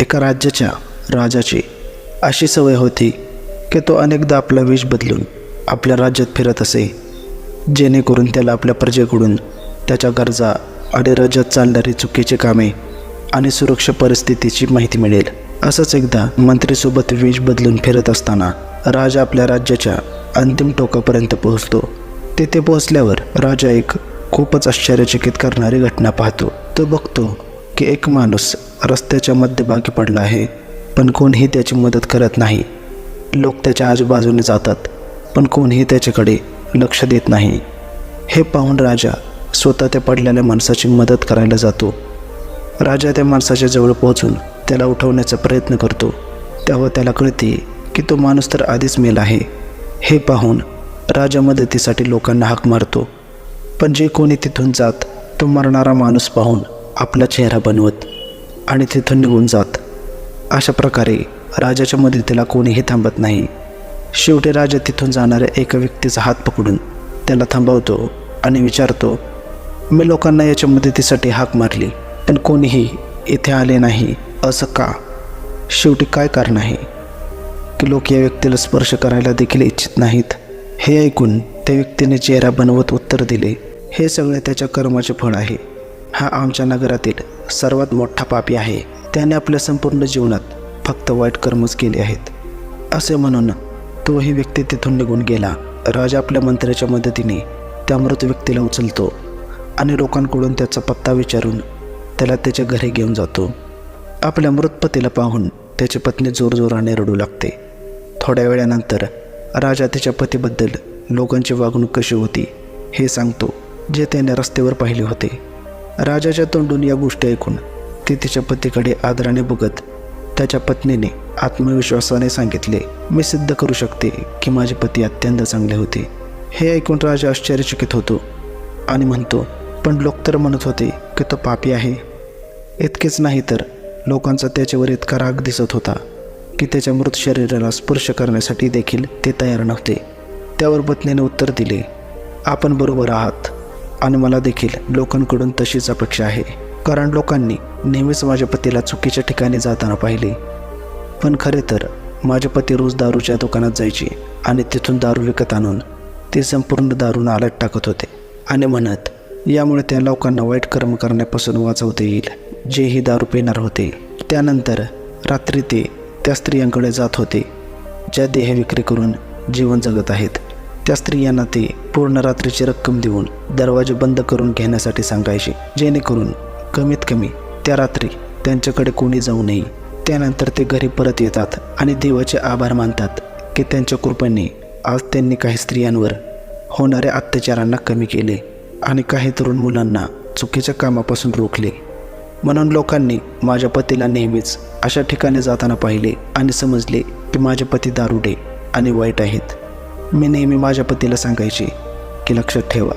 एका राज्याच्या राजाची अशी सवय होती की तो अनेकदा आपला वेश बदलून आपल्या राज्यात फिरत असे जेणेकरून त्याला आपल्या प्रजेकडून त्याच्या गरजा आणि राज्यात चालणारी चुकीची कामे आणि सुरक्षा परिस्थितीची माहिती मिळेल. असंच एकदा मंत्रीसोबत वेश बदलून फिरत असताना राजा आपल्या राज्याच्या अंतिम टोकापर्यंत पोहोचतो. तेथे पोहोचल्यावर राजा एक खूपच आश्चर्यचकित करणारी घटना पाहतो. तो बघतो की एक माणूस रस्त्याच्या मध्यभागी पडला आहे पण कोणीही त्याची मदत करत नाही. लोक त्याच्या आजूबाजूने जातात पण कोणीही त्याच्याकडे लक्ष देत नाही. हे पाहून राजा स्वतः त्या पडलेल्या माणसाची मदत करायला जातो. राजा त्या माणसाच्या जवळ पोहोचून त्याला उठवण्याचा प्रयत्न करतो. तेव्हा त्याला कळते की तो माणूस तर आधीच मेला आहे. हे पाहून राजा मदतीसाठी लोकांना हाक मारतो. पण जे कोणी तिथून जात तो मरणारा माणूस पाहून आपला चेहरा बनवत आणि तिथून निघून जात. अशा प्रकारे राजाच्या मदतीला कोणीही थांबत नाही. शेवटी राजा तिथून जाणाऱ्या एका व्यक्तीचा हात पकडून त्याला थांबवतो आणि विचारतो मी लोकांना याच्या मदतीसाठी हाक मारली पण कोणीही इथे आले नाही असं का? शेवटी काय कारण आहे? की लोक या व्यक्तीला स्पर्श करायला देखील इच्छित नाहीत. हे ऐकून त्या व्यक्तीने चेहरा बनवत उत्तर दिले हे सगळे त्याच्या कर्माचे फळ आहे. हा आमच्या नगरातील सर्वात मोठा पापी आहे. त्याने आपल्या संपूर्ण जीवनात फक्त वाईट कर्मच केले आहेत. असे म्हणून तोही व्यक्ती तिथून निघून गेला. राजा आपल्या मंत्र्याच्या मदतीने त्या मृत व्यक्तीला उचलतो आणि लोकांकडून त्याचा पत्ता विचारून त्याला त्याच्या घरी घेऊन जातो. आपल्या मृत पतीला पाहून त्याची पत्नी जोरजोराने रडू लागते. थोड्या वेळानंतर राजा त्याच्या पतीबद्दल लोकांची वागणूक कशी होती हे सांगतो जे त्याने रस्त्यावर पाहिले होते. राजाच्या तोंडून या गोष्टी ऐकून ती तिच्या पतीकडे आदराने बघत त्याच्या पत्नीने आत्मविश्वासाने सांगितले मी सिद्ध करू शकते की माझे पती अत्यंत चांगले होते. हे ऐकून राजा आश्चर्यचकित होतो आणि म्हणतो पण लोक तर म्हणत होते की तो पापी आहे. इतकेच नाही तर लोकांचा त्याच्यावर इतका राग दिसत होता की त्याच्या मृत शरीराला स्पर्श करण्यासाठी देखील ते तयार नव्हते. त्यावर पत्नीने उत्तर दिले आपण बरोबर आहात. आणि मला देखील लोकांकडून तशीच अपेक्षा आहे. कारण लोकांनी नेहमीच माझ्या पतीला चुकीच्या ठिकाणी जाताना पाहिले. पण खरे तर माझे पती रोज दारूच्या दुकानात जायचे आणि तिथून दारू विकत आणून ते संपूर्ण दारू नाल्यात टाकत होते. आणि म्हणत यामुळे त्या लोकांना वाईट कर्म करण्यापासून वाचवता येईल. जेही दारू पिणार होते त्यानंतर रात्री ते त्या स्त्रियांकडे जात होते ज्या देह विक्री करून जीवन जगत आहेत. त्या स्त्रियांना ते पूर्ण रात्रीची रक्कम देऊन दरवाजे बंद करून घेण्यासाठी सांगायचे जेणेकरून कमीत कमी त्या रात्री त्यांच्याकडे कोणी जाऊ नये. त्यानंतर ते घरी परत येतात आणि देवाचे आभार मानतात की त्यांच्या कृपेने आज त्यांनी काही स्त्रियांवर होणाऱ्या अत्याचारांना कमी केले आणि काही तरुण मुलांना चुकीच्या कामापासून रोखले. म्हणून लोकांनी माझ्या पतीला नेहमीच अशा ठिकाणी जाताना पाहिले आणि समजले की माझे पती दारुडे आणि वाईट आहेत. मी नेहमी माझ्या पतीला सांगायचे की लक्षात ठेवा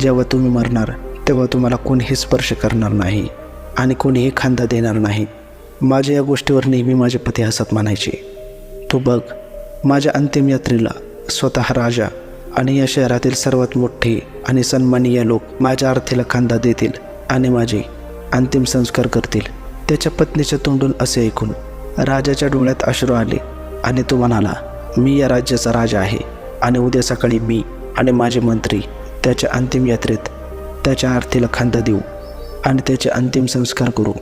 जेव्हा तुम्ही मरणार तेव्हा तुम्हाला कोणीही स्पर्श करणार नाही आणि कोणीही खांदा देणार नाही. माझ्या या गोष्टीवर नेहमी माझे पती हसत म्हणायचे. तू बघ माझ्या अंतिम यात्रेला स्वतः राजा आणि या शहरातील सर्वात मोठे आणि सन्मानीय लोक माझ्या आरतीला खांदा देतील आणि माझे अंतिम संस्कार करतील. त्याच्या पत्नीच्या तोंडून असे ऐकून राजाच्या डोळ्यात अश्रू आले आणि तो म्हणाला मी या राज्याचा राजा आहे आणि उद्या सकाळी मी आणि माझे मंत्री त्याच्या अंतिम यात्रेत त्याच्या आरतीला खांदा देऊ आणि त्याचे अंतिम संस्कार करू.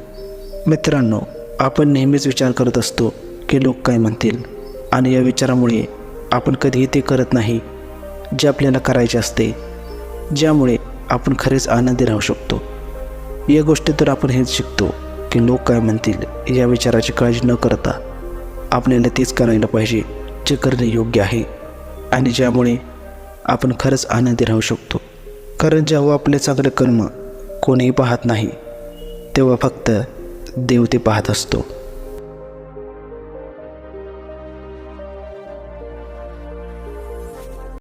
मित्रांनो आपण नेहमीच विचार करत असतो की लोक काय म्हणतील आणि या विचारामुळे आपण कधीही ते करत नाही जे आपल्याला करायचे असते ज्यामुळे आपण खरेच आनंदी राहू शकतो. या गोष्टीतून आपण हेच शिकतो की लोक काय म्हणतील या विचाराची काळजी न करता आपल्याला तेच करायला पाहिजे. निश्चय करणे योग्य आहे. आणि ज्यामुळे आपण खरंच आनंदी राहू शकतो. कारण जेव्हा आपले चांगले कर्म कोणीही पाहत नाही तेव्हा फक्त देव ते पाहत असतो.